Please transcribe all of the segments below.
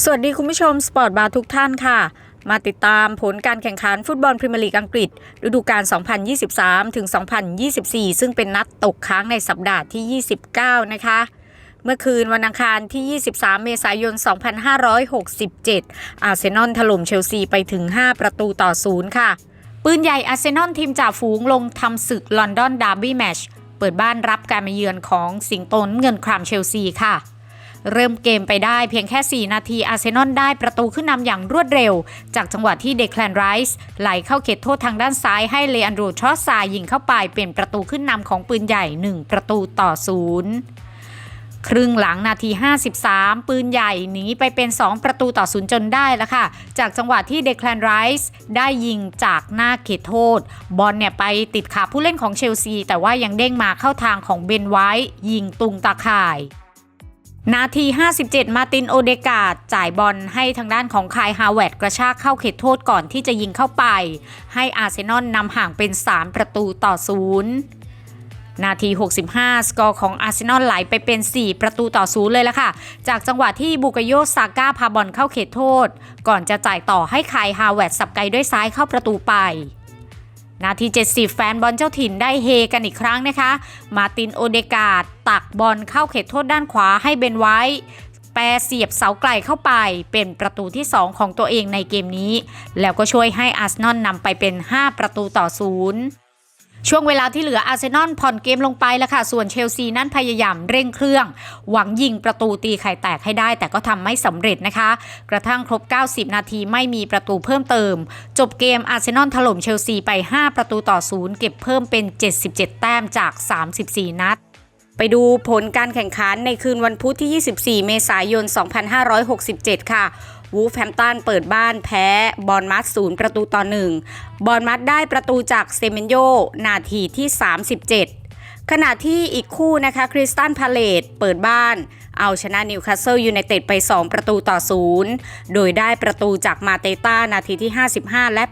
สวัสดีคุณผู้ชมสปอร์ตบาร์ทุกท่านค่ะ มาติดตามผลการแข่งขันฟุตบอลพรีเมียร์ลีกอังกฤษ ฤดูกาล 2023 ถึง 2024 ซึ่งเป็นนัดตกค้างในสัปดาห์ที่ 29 นะคะ เมื่อคืนวันอังคารที่ 23 เมษายน 2567 อาร์เซนอลถล่มเชลซีไปถึง 5 ประตูต่อศูนย์ค่ะ ปืนใหญ่อาร์เซนอลทีมจ่าฝูงลงทำศึกลอนดอนดาร์บี้แมชเปิดบ้านรับการมาเยือนของสิงโตนเงินครามเชลซีค่ะ เริ่มเกมไปได้เพียงแค่ 4 นาทีอาร์เซนอลได้ประตูขึ้นนำอย่างรวดเร็ว จากจังหวะที่เดคลนไรส์ไหลเข้าเขตโทษทางด้านซ้ายให้เลอันโดรทรอสซายิงเข้าไปเป็นประตูขึ้นนำของปืนใหญ่ 1 ประตูต่อศูนย์ครึ่งหลังนาที 53 ปืนใหญ่หนีไปเป็น 2 ประตูต่อศูนย์จนได้แล้วค่ะ จากจังหวะที่เดคลนไรส์ได้ยิงจากหน้าเขตโทษ บอลเนี่ยไปติดขาผู้เล่นของเชลซี แต่ว่ายังเด้งมาเข้าทางของเบนไวท์ยิงตุงตาข่าย นาที 57 มาตินโอเดกาดจ่ายบอลให้ทางด้านของคายฮาวเวดกระชากเข้าเขตโทษก่อนที่จะยิงเข้าไป ให้อาร์เซนอลนำห่างเป็น 3 ประตูต่อศูนย์นาที 65 สกอร์ของอาร์เซนอลไหลไปเป็น 4 ประตูต่อศูนย์เลยละค่ะ จากจังหวะที่บุกโยซาก้าพาบอลเข้าเขตโทษ ก่อนจะจ่ายต่อให้คายฮาวเวดสับไกลด้วยซ้ายเข้าประตูไป นาที 70 แฟนบอลเจ้าถิ่นได้เฮกันอีกครั้งนะคะ มาตินโอเดกาดตักบอลเข้าเขตโทษด้านขวาให้เบนไว้ แปรเสียบเสาไกลเข้าไป เป็นประตูที่ 2 ของตัวเองในเกมนี้ แล้วก็ช่วยให้อาร์เซนอลนำไปเป็น 5 ประตูต่อศูนย์ ช่วงเวลาที่เหลืออาร์เซนอลผ่อนเกมลงไปแล้วค่ะ ส่วนเชลซีนั้นพยายามเร่งเครื่อง หวังยิงประตูตีไข่แตกให้ได้ แต่ก็ทำไม่สำเร็จนะคะ กระทั่งครบ 90 นาทีไม่มีประตูเพิ่มเติม จบเกมอาร์เซนอลถล่มเชลซีไป 5 ประตูต่อศูนย์เก็บเพิ่มเป็น 77 แต้มจาก 34 นัดไปดูผลการแข่งขันในคืนวันพุธที่ 24 เมษายน 2567 ค่ะ วูฟแฮมตันเปิดบ้านแพ้บอลมัดศูนย์ประตูต่อหนึ่งบอลมัดได้ประตูจากเซเมนโยนาทีที่ 37 ขณะที่อีกคู่นะคะคริสตันพาเลตเปิดบ้าน เอาชนะนิวคาสเซิลยูไนเต็ดไป 2 ประตูต่อศูนย์โดยได้ประตูจากมาเตต้านาทีที่ 55 และ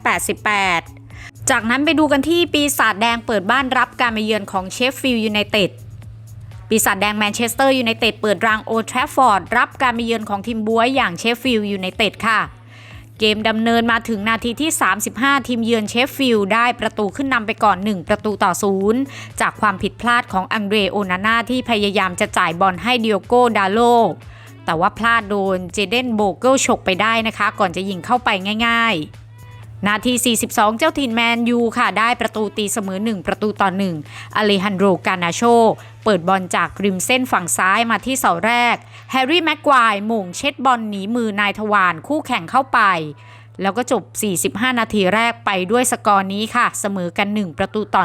88 จากนั้นไปดูกันที่ปีศาจแดงเปิดบ้านรับการมาเยือนของเชฟฟิลด์ยูไนเต็ด ปีศาจแดงแมนเชสเตอร์ยูไนเต็ดเปิดรังโอทราฟฟอร์ดรับการมาเยือนของทีมบัวอย่างเชฟฟิลด์ยูไนเต็ดค่ะเกมดำเนินมาถึงนาทีที่ 35 ทีมเยือนเชฟฟิลด์ได้ประตูขึ้นนำไปก่อน 1 ประตูต่อศูนย์จากความผิดพลาดของอังเดรโอนาน่าที่พยายามจะจ่ายบอลให้ดิโอโกดาโล แต่ว่าพลาดโดนเจเดนโบเกิลฉกไปได้นะคะ ก่อนจะยิงเข้าไปง่าย ๆ นาที 42 เจ้าถิ่นแมนยูค่ะ ได้ประตูตีเสมอ 1 ประตูต่อ 1 อเลฮันโดรกานาโช เปิดบอลจากริมเส้นฝั่งซ้ายมาที่เสาแรก แฮร์รี่แม็กควายหม่งเช็ดบอลหนีมือนายทวารคู่แข่งเข้าไป แล้วก็จบ 45 นาทีแรกไปด้วยสกอร์นี้ค่ะ เสมอกัน 1 ประตูต่อ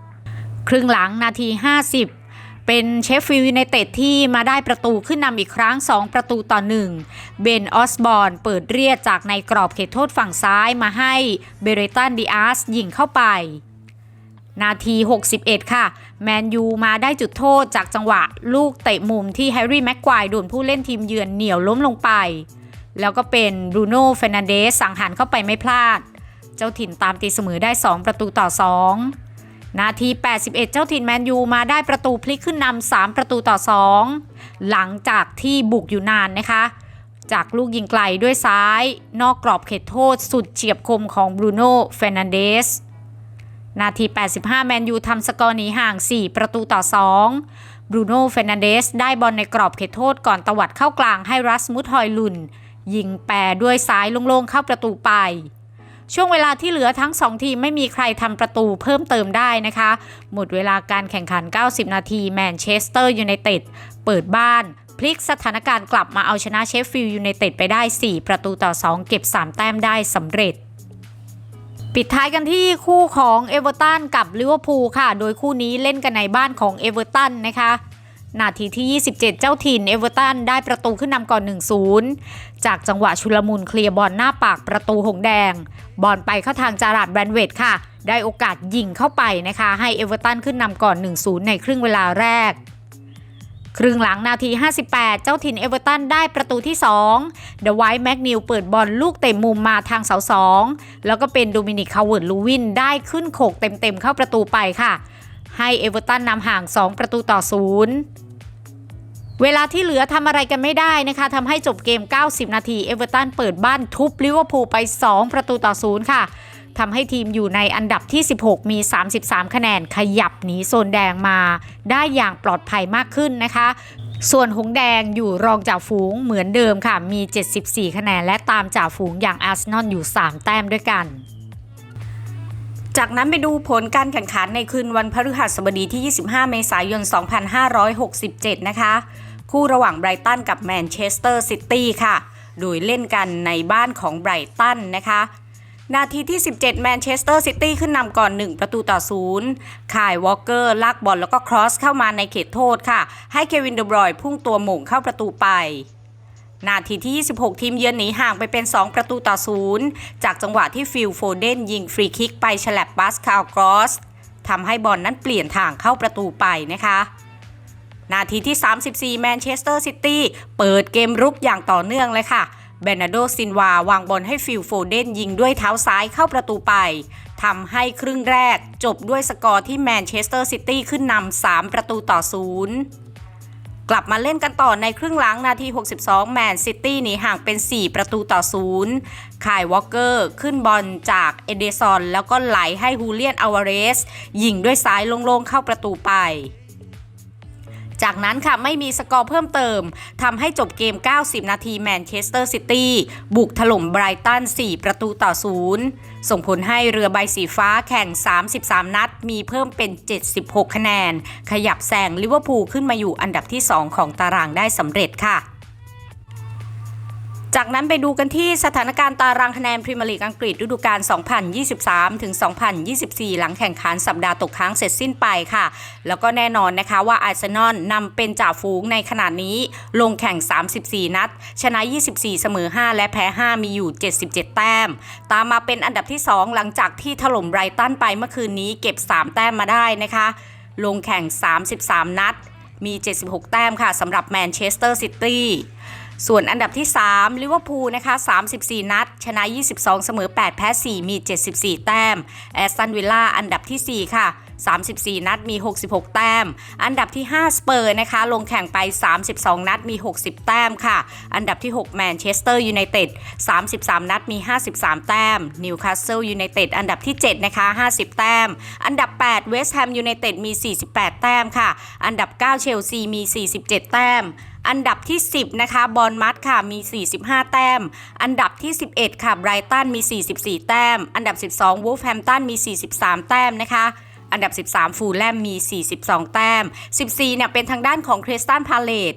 1 ครึ่งหลังนาที 50 เป็นเชฟฟิลด์ยูไนเต็ดที่มาได้ประตูขึ้นนำอีกครั้ง 2 ประตูต่อ 1 เบนออสบอนเปิดเรียกจากในกรอบเขตโทษฝั่งซ้ายมาให้เบเรตันดิอาสยิงเข้าไป นาที 61 ค่ะ แมนยูมาได้จุดโทษจากจังหวะลูกเตะมุมที่แฮร์รี่แม็กควายโดนผู้เล่นทีมเยือนเหนี่ยวล้มลงไป แล้วก็เป็นบรูโน่เฟรนันเดสสังหารเข้าไปไม่พลาด เจ้าถิ่นตามตีเสมอได้ 2 ประตูต่อ 2 นาที 81 เจ้าถิ่นแมนยูมาได้ประตูพลิกขึ้นนำ3ประตูต่อ 2 หลังจากที่บุกอยู่นานนะคะ จากลูกยิงไกลด้วยซ้าย นอกกรอบเขตโทษสุดเฉียบคมของบรูโน่เฟรนันเดสนาที 85 แมนยูทำสกอร์หนีห่าง 4 ประตูต่อ 2 บรูโน่เฟรนันเดสได้บอลในกรอบเขตโทษก่อนตวัดเข้ากลางให้รัสมุดฮอยลุน ยิงแปรด้วยซ้ายโล่งๆเข้าประตูไป ช่วงเวลาที่เหลือทั้ง 2 ทีมไม่มีใครทำประตูเพิ่มเติมได้นะคะ หมดเวลาการแข่งขัน 90 นาทีแมนเชสเตอร์ยูไนเต็ดเปิดบ้านพลิกสถานการณ์กลับมาเอาชนะเชฟฟิลด์ยูไนเต็ดไปได้ 4 ประตูต่อ 2 เก็บ 3 แต้มได้สำเร็จ ปิดท้ายกันที่คู่ของเอเวอร์ตันกับลิเวอร์พูลค่ะ โดยคู่นี้เล่นกันในบ้านของเอเวอร์ตันนะคะ นาทีที่ 27 เจ้าถิ่นเอเวอร์ตันได้ประตูขึ้นนำก่อน 1-0 จากจังหวะชุลมุนเคลียร์บอลหน้าปากประตูหงแดง บอลไปเข้าทางจาราดแบรนเวดค่ะ ได้โอกาสยิงเข้าไปนะคะ ให้เอเวอร์ตันขึ้นนำก่อน 1-0 ในครึ่งเวลาแรก ครึ่งหลังนาที 58 เจ้าถิ่นเอเวอร์ตันได้ประตูที่2เดอะไวท์แม็กนิวเปิดบอลลูกเตะมุมมาทางเสาสองแล้วก็เป็นโดมินิกคาเวิร์ดลูวินได้ขึ้นโขกเต็มๆเข้าประตูไปค่ะ ให้เอเวอร์ตันนำห่าง 2 ประตูต่อ0เวลาที่เหลือทำอะไรกันไม่ได้นะคะทำให้จบเกม 90 นาที เอเวอร์ตันเปิดบ้านทุบลิเวอร์พูลไป 2 ประตูต่อศูนย์ค่ะทำให้ทีมอยู่ในอันดับที่ 16 มี 33 คะแนนขยับหนีโซนแดงมา ได้อย่างปลอดภัยมากขึ้นนะคะ ส่วนหงส์แดงอยู่รองจ่าฝูงเหมือนเดิมค่ะ มี 74 คะแนนและตามจ่าฝูงอย่างอาร์เซนอลอยู่ 3 แต้มด้วยกัน จากนั้นไปดูผลการแข่งขันในคืนวันพฤหัสบดีที่ 25 เมษายน 2567 นะคะ คู่ระหว่างไบรตันกับแมนเชสเตอร์ซิตี้ค่ะ โดยเล่นกันในบ้านของไบรตันนะคะ นาทีที่ 17 แมนเชสเตอร์ซิตี้ขึ้นนำก่อน 1 ประตูต่อศูนย์คายวอลเกอร์ลากบอลแล้วก็ครอสเข้ามาในเขตโทษค่ะ ให้เควินเดบรอยน์พุ่งตัวหม่งเข้าประตูไป นาทีที่ 26 ทีมเยือนหนีห่างไปเป็น 2 ประตูต่อศูนย์จากจังหวะที่ฟิลโฟเดนยิงฟรีคิกไปฉลับบัสคาลกรอสทำให้บอลนั้นเปลี่ยนทางเข้าประตูไปนะคะ นาทีที่ 34 แมนเชสเตอร์ซิตี้เปิดเกมรุกอย่างต่อเนื่องเลยค่ะเบนาโดซินวาวางบอลให้ฟิลโฟเดนยิงด้วยเท้าซ้ายเข้าประตูไปทำให้ครึ่งแรกจบด้วยสกอร์ที่แมนเชสเตอร์ซิตี้ขึ้นนำ3 ประตูต่อศูนย์ กลับมาเล่นกันต่อในครึ่งหลังนาที 62 แมนซิตี้หนีห่างเป็น 4 ประตูต่อศูนย์คายวอลเกอร์ ขึ้นบอลจากเอเดซอนแล้วก็ไหลให้ฮูเลียนอาวาเรส ยิงด้วยซ้ายโล่งๆเข้าประตูไปจากนั้นค่ะไม่มีสกอร์เพิ่มเติมทำให้จบเกม 90 นาทีแมนเชสเตอร์ซิตี้บุกถล่มไบรตัน 4 ประตูต่อศูนย์ ส่งผลให้เรือใบสีฟ้าแข่ง 33 นัด มีเพิ่มเป็น 76 คะแนน ขยับแซงลิเวอร์พูลขึ้นมาอยู่อันดับที่ 2 ของตารางได้สำเร็จค่ะ จากนั้นไปดูกันที่สถานการณ์ตารางคะแนนพรีเมียร์ลีกอังกฤษฤดูกาล 2023 ถึง 2024 หลังแข่งขันสัปดาห์ตกค้างเสร็จสิ้นไปค่ะ แล้วก็แน่นอนนะคะว่าอาร์เซนอลนำเป็นจ่าฝูงในขณะนี้ ลงแข่ง 34 นัด ชนะ 24 เสมอ 5 และแพ้ 5 มีอยู่ 77 แต้ม ตามมาเป็นอันดับที่ 2 หลังจากที่ถล่มไบรตันไปเมื่อคืนนี้เก็บ 3 แต้มมาได้นะคะ ลงแข่ง 33 นัด มี 76 แต้มค่ะสำหรับแมนเชสเตอร์ซิตี้ ส่วนอันดับที่3ลิเวอร์พูลนะคะ34 นัด ชนะ 22 เสมอ 8 แพ้ 4 มี 74 แต้ม แอสตันวิลล่าอันดับที่ 4 ค่ะ 34 นัดมี 66 แต้ม อันดับที่ 5 สเปอร์นะคะ ลงแข่งไป 32 นัดมี 60 แต้มค่ะ อันดับที่ 6 แมนเชสเตอร์ยูไนเต็ด 33 นัดมี 53 แต้ม นิวคาสเซิลยูไนเต็ดอันดับที่ 7 นะคะ 50 แต้ม อันดับ 8 เวสต์แฮมยูไนเต็ดมี 48 แต้มค่ะ อันดับ 9 เชลซีมี 47 แต้ม อันดับที่ 10 นะคะ บอลมัดค่ะ มี 45 แต้ม อันดับที่ 11 ค่ะ ไบรตัน มี 44 แต้ม อันดับ 12 วูฟแฮมตัน มี 43 แต้มนะคะอันดับ 13 ฟูลแลมมี 42 แต้ม 14 เนี่ยเป็นทางด้านของคริสตันพาเลต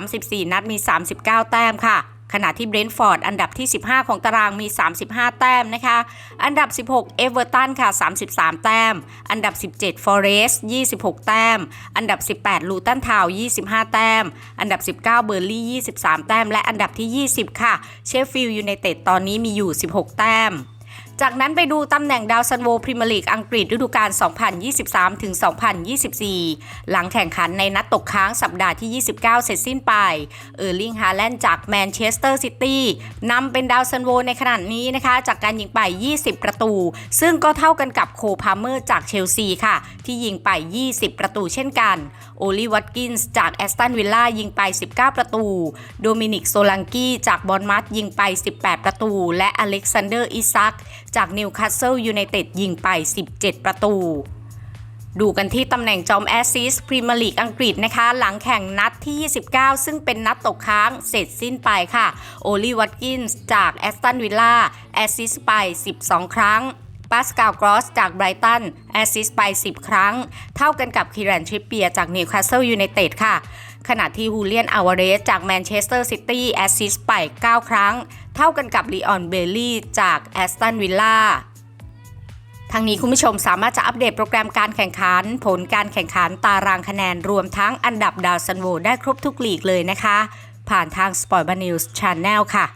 34 นัดมี 39 แต้มค่ะ ขณะที่เบรนท์ฟอร์ดอันดับที่ 15 ของตารางมี 35 แต้มนะคะ อันดับ 16 เอเวอร์ตันค่ะ 33 แต้ม อันดับ 17 ฟอเรสต์26 แต้ม อันดับ 18 ลูตันทาว 25 แต้ม อันดับ 19 เบอร์ลี่ 23 แต้ม และอันดับที่ 20 ค่ะ เชฟฟิลด์ยูไนเต็ดตอนนี้มีอยู่ 16 แต้ม จากนั้นไปดูตำแหน่งดาวซันโวพรีเมียร์ลีกอังกฤษฤดูกาล 2023-2024 หลังแข่งขันในนัดตกค้างสัปดาห์ที่ 29 เสร็จสิ้นไป เออร์ลิงฮาแลนด์จากแมนเชสเตอร์ซิตี้นำเป็นดาวซันโวในขณะนี้นะคะ จากการยิงไป 20 ประตู ซึ่งก็เท่ากันกับโคพาเมอร์จากเชลซีค่ะ ที่ยิงไป 20 ประตูเช่นกัน โอลิวัตกินส์จากแอสตันวิลล่ายิงไป 19 ประตู โดมินิกโซลังกี้จากบอลมัตยิงไป 18 ประตู และอเล็กซานเดอร์อิซักจากนิวคาสเซิลยูไนเต็ดยิงไป 17 ประตู ดูกันที่ตำแหน่งจอมแอสซิสพรีเมียร์ลีกอังกฤษนะคะ หลังแข่งนัดที่ 29 ซึ่งเป็นนัดตกค้างเสร็จสิ้นไปค่ะ โอลีวัตกินส์จากแอสตันวิลล่าแอสซิสไป 12 ครั้งปาสกาลกรอสจากไบรตันแอสซิสไป 10 ครั้ง เท่ากันกับคีรันทริปเปียจากนิวคาสเซิลยูไนเต็ดค่ะ ขณะที่ฮูเลียนอาวาเรสจากแมนเชสเตอร์ซิตี้แอสซิสไป 9 ครั้ง เท่ากันกับลีออนเบลลี่จากแอสตันวิลล่าทางนี้คุณผู้ชมสามารถจะอัปเดตโปรแกรมการแข่งขัน ผลการแข่งขันตารางคะแนนรวมทั้งอันดับดาวซันโวได้ครบทุกลีกเลยนะคะ ผ่านทาง Sport b a News Channel ค่ะ